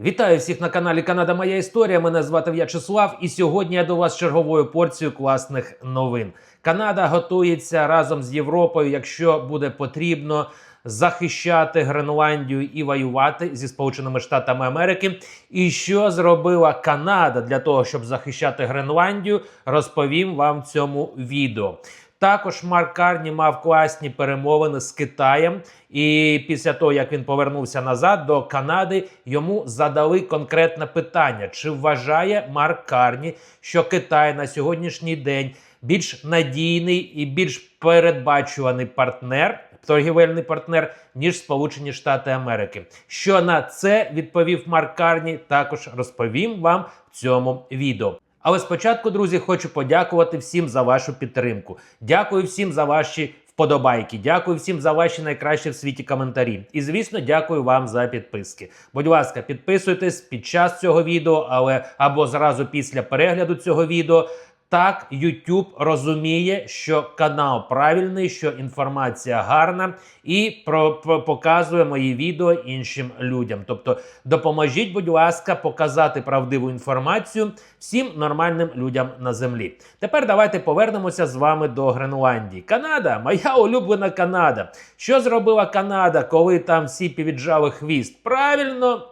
Вітаю всіх на каналі Канада Моя Історія. Мене звати В'ячеслав, і сьогодні я до вас черговою порцією класних новин. Канада готується разом з Європою, якщо буде потрібно. Захищати Гренландію і воювати зі Сполученими Штатами Америки. І що зробила Канада для того, щоб захищати Гренландію, розповім вам в цьому відео. Також Марк Карні мав класні перемовини з Китаєм, і після того як він повернувся назад до Канади, йому задали конкретне питання: чи вважає Марк Карні, що Китай на сьогоднішній день більш надійний і більш передбачуваний партнер? Торгівельний партнер ніж Сполучені Штати Америки. Що на це відповів Марк Карні, також розповім вам в цьому відео. Але спочатку, друзі, хочу подякувати всім за вашу підтримку. Дякую всім за ваші вподобайки. Дякую всім за ваші найкращі в світі коментарі. І звісно, дякую вам за підписки. Будь ласка, підписуйтесь під час цього відео, але або зразу після перегляду цього відео. Так, YouTube розуміє, що канал правильний, що інформація гарна, і про, про- показує мої відео іншим людям. Тобто, допоможіть, будь ласка, показати правдиву інформацію всім нормальним людям на землі. Тепер давайте повернемося з вами до Гренландії. Канада, моя улюблена Канада. Що зробила Канада, коли там всі повіджали хвіст? Правильно.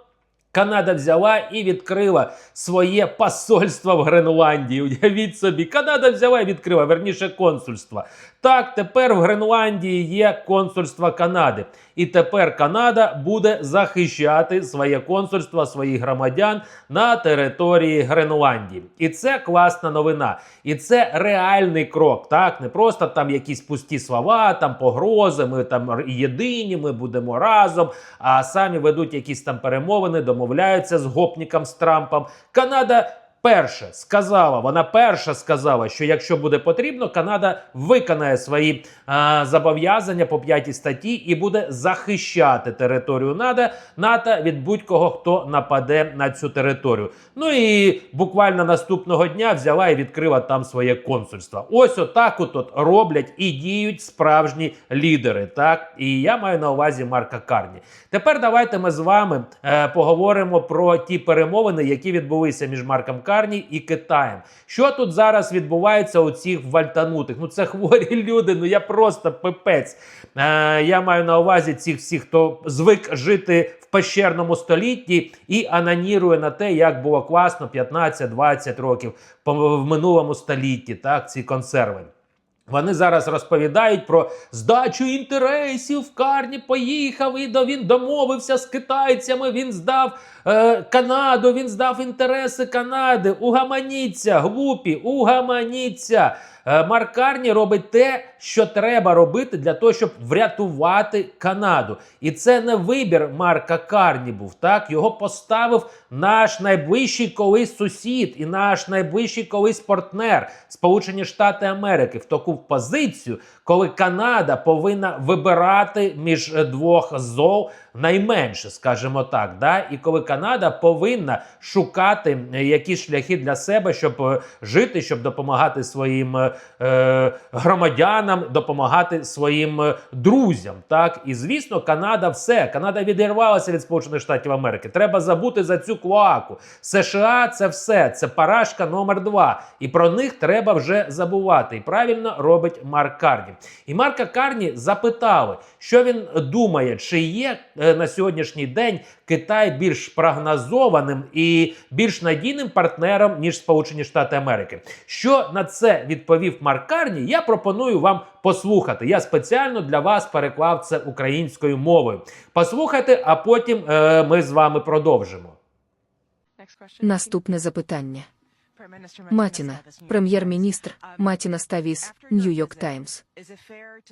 Канада взяла і відкрила своє посольство в Гренландії. Уявіть собі, Канада взяла і відкрила, верніше консульство. Так, тепер в Гренландії є консульство Канади. І тепер Канада буде захищати своє консульство, своїх громадян на території Гренландії. І це класна новина. І це реальний крок. Так, не просто там якісь пусті слова, там погрози. Ми там єдині, ми будемо разом. А самі ведуть якісь там перемовини, домовляються з гопніком з Трампом. Канада. Перше сказала, вона перша сказала, що якщо буде потрібно, Канада виконає свої е, зобов'язання по п'ятій статті і буде захищати територію НАТО, НАТО від будь-кого, хто нападе на цю територію. Ну і буквально наступного дня взяла і відкрила там своє консульство. Ось отак от, роблять і діють справжні лідери. Так, і я маю на увазі Марка Карні. Тепер давайте ми з вами е, поговоримо про ті перемовини, які відбулися між Марком Карні і Китаєм. Що тут зараз відбувається у цих вальтанутих? Ну це хворі люди. Ну я просто пипець. Е, я маю на увазі цих всіх, хто звик жити в пещерному столітті і ананірує на те, як було класно 15-20 років в минулому столітті. Так, ці консерви. Вони зараз розповідають про здачу інтересів. В Карні поїхав і до він домовився з китайцями. Він здав е, Канаду, він здав інтереси Канади. Угаманіться, глупі, угаманіться. Е, Марк Карні робить те, що треба робити для того, щоб врятувати Канаду. І це не вибір Марка Карні був. Так його поставив наш найближчий колись сусід і наш найближчий колись партнер Сполучені Штати Америки в таку позицію, коли Канада повинна вибирати між е, двох зол найменше, скажімо так. Да? І коли Канада повинна шукати якісь шляхи для себе, щоб е, жити, щоб допомагати своїм е, е, громадянам, допомагати своїм е, друзям. Так і звісно, Канада все. Канада відірвалася від Сполучених Штатів Америки. Треба забути за цю клоаку. США це все. Це парашка номер два. І про них треба вже забувати. І правильно робить Марк Карні. І Марка Карні запитали, що він думає, чи є на сьогоднішній день Китай більш прогнозованим і більш надійним партнером ніж Сполучені Штати Америки. Що на це відповів Марк Карні, я пропоную вам послухати. Я спеціально для вас переклав це українською мовою. Послухайте, а потім е, ми з вами продовжимо. Наступне запитання. Матіна, прем'єр-міністр Матіна Ставіс, Нью-Йорк Таймс.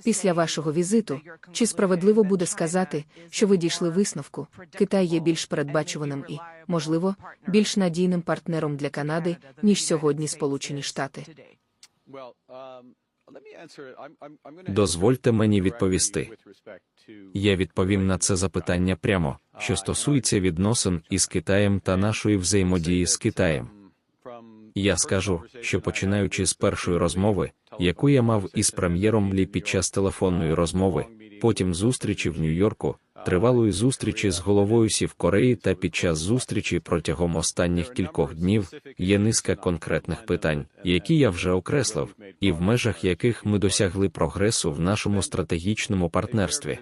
Після вашого візиту, чи справедливо буде сказати, що ви дійшли висновку, Китай є більш передбачуваним і, можливо, більш надійним партнером для Канади, ніж сьогодні Сполучені Штати? Дозвольте мені відповісти. Я відповім на це запитання прямо, що стосується відносин із Китаєм та нашої взаємодії з Китаєм. Я скажу, що починаючи з першої розмови, яку я мав із прем'єром Лі під час телефонної розмови, потім зустрічі в Нью-Йорку, тривалої зустрічі з головою Сів Кореї та під час зустрічі протягом останніх кількох днів є низка конкретних питань, які я вже окреслив, і в межах яких ми досягли прогресу в нашому стратегічному партнерстві.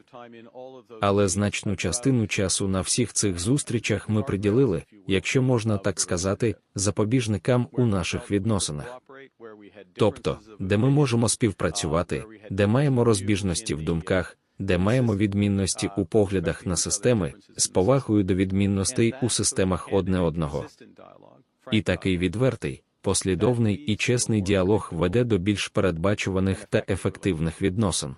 Але значну частину часу на всіх цих зустрічах ми приділили, якщо можна так сказати, запобіжникам у наших відносинах. Тобто, де ми можемо співпрацювати, де маємо розбіжності в думках, де маємо відмінності у поглядах на системи з повагою до відмінностей у системах одне одного. І такий відвертий, послідовний і чесний діалог веде до більш передбачуваних та ефективних відносин.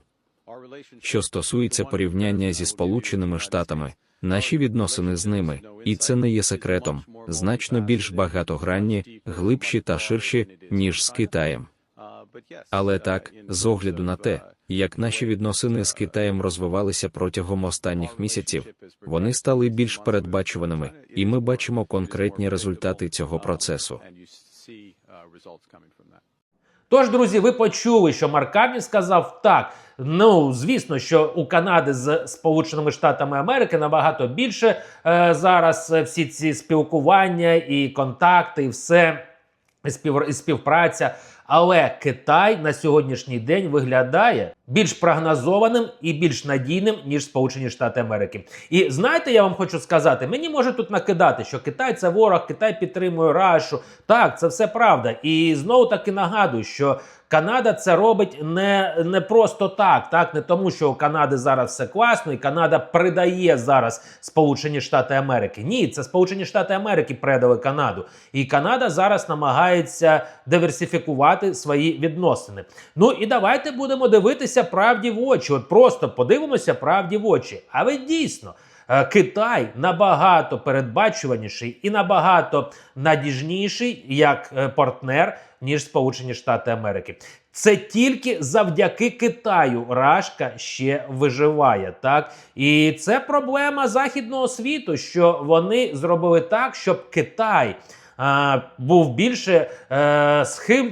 Що стосується порівняння зі Сполученими Штатами, наші відносини з ними, і це не є секретом, значно більш багатогранні, глибші та ширші, ніж з Китаєм. Але так, з огляду на те, як наші відносини з Китаєм розвивалися протягом останніх місяців, вони стали більш передбачуваними, і ми бачимо конкретні результати цього процесу. Тож, друзі, ви почули, що Марк сказав так. Ну, звісно, що у Канади з Сполученими Штатами Америки набагато більше е, зараз е, всі ці спілкування і контакти, і все і співпраця. Але Китай на сьогоднішній день виглядає більш прогнозованим і більш надійним ніж Сполучені Штати Америки. І знаєте, я вам хочу сказати, мені може тут накидати, що Китай це ворог, Китай підтримує Рашу. Так, це все правда. І знову таки нагадую, що Канада це робить не, не просто так, так не тому, що у Канади зараз все класно, і Канада придає зараз Сполучені Штати Америки. Ні, це Сполучені Штати Америки предали Канаду. І Канада зараз намагається диверсифікувати свої відносини. Ну і давайте будемо дивитися правді в очі. От просто подивимося правді в очі. А ви дійсно. е, Китай набагато передбачуваніший і набагато надіжніший як е, партнер, ніж Сполучені Штати Америки. Це тільки завдяки Китаю Рашка ще виживає, так і це проблема західного світу, що вони зробили так, щоб Китай. Був більше е,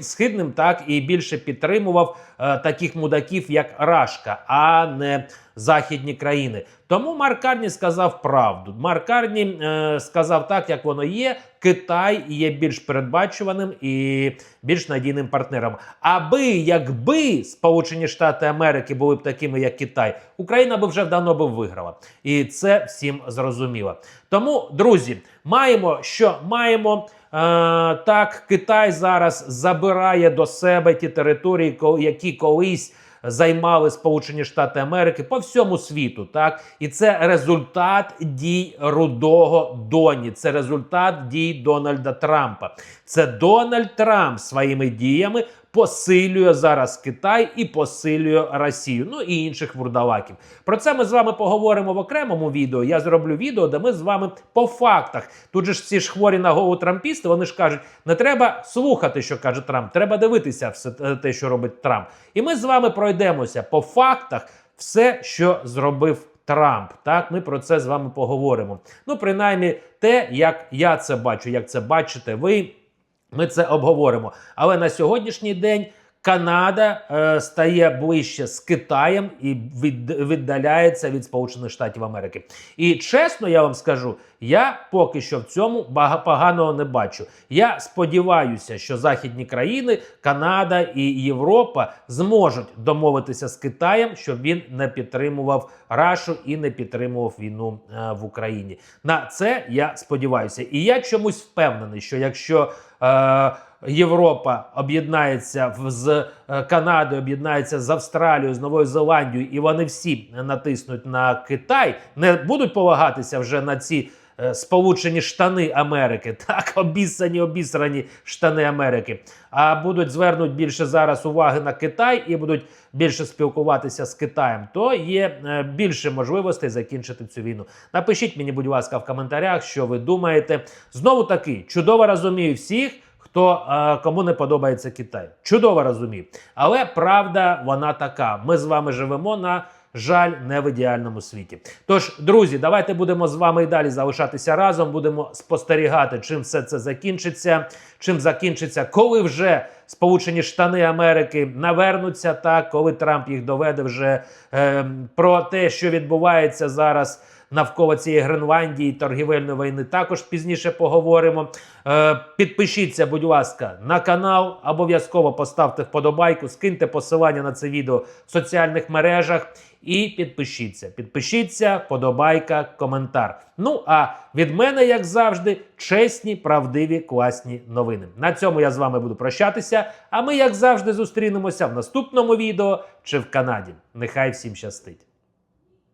схидним, так і більше підтримував таких мудаків, як Рашка, а не західні країни. Тому Марк Карні сказав правду. Марк Карні е, сказав так, як воно є. Китай є більш передбачуваним і більш надійним партнером. Аби якби Сполучені Штати Америки були б такими, як Китай, Україна би вже давно би виграла. І це всім зрозуміло. Тому, друзі, маємо що маємо. Е, так, Китай зараз забирає до себе ті території, які колись займали Сполучені Штати Америки по всьому світу. Так, і це результат дій рудого Доні. Це результат дій Дональда Трампа. Це Дональд Трамп своїми діями посилює зараз Китай і посилює Росію, ну і інших вурдалаків. Про це ми з вами поговоримо в окремому відео. Я зроблю відео, де ми з вами по фактах. Тут же ж всі ж хворі на голову трампісти. Вони ж кажуть, не треба слухати, що каже Трамп, треба дивитися все е, те, що робить Трамп. І ми з вами пройдемося по фактах все, що зробив. Трамп, так ми про це з вами поговоримо. Ну, принаймні, те, як я це бачу, як це бачите ви. Ми це обговоримо. Але на сьогоднішній день Канада е, стає ближче з Китаєм і від, віддаляється від Сполучених Штатів Америки. І чесно, я вам скажу, я поки що в цьому поганого не бачу. Я сподіваюся, що західні країни, Канада і Європа зможуть домовитися з Китаєм, щоб він не підтримував Рашу і не підтримував війну е, в Україні. На це я сподіваюся. І я чомусь впевнений, що якщо е, Європа об'єднається з е, Канадою, об'єднається з Австралією, з Новою Зеландією, і вони всі натиснуть на Китай, не будуть полагатися вже на ці. е, Сполучені штани Америки, так обіссані, обісрані штани Америки. А будуть звернуть більше зараз уваги на Китай і будуть більше спілкуватися з Китаєм, то є е, більше можливостей закінчити цю війну. Напишіть мені, будь ласка, в коментарях, що ви думаєте. Знову таки чудово розумію всіх. Хто е, кому не подобається Китай, чудово розумію. Але правда вона така. Ми з вами живемо на жаль, не в ідеальному світі. Тож, друзі, давайте будемо з вами і далі залишатися разом. Будемо спостерігати, чим все це закінчиться. Чим закінчиться, коли вже Сполучені Штати Америки навернуться, так коли Трамп їх доведе вже е, про те, що відбувається зараз навколо цієї Гренландії, торгівельної війни. Також пізніше поговоримо. Е, підпишіться, будь ласка, на канал. Обов'язково поставте вподобайку, скиньте посилання на це відео в соціальних мережах. І підпишіться. Підпишіться, подобайка, коментар. Ну а від мене, як завжди, чесні, правдиві, класні новини. На цьому я з вами буду прощатися. А ми, як завжди, зустрінемося в наступному відео чи в Канаді. Нехай всім щастить!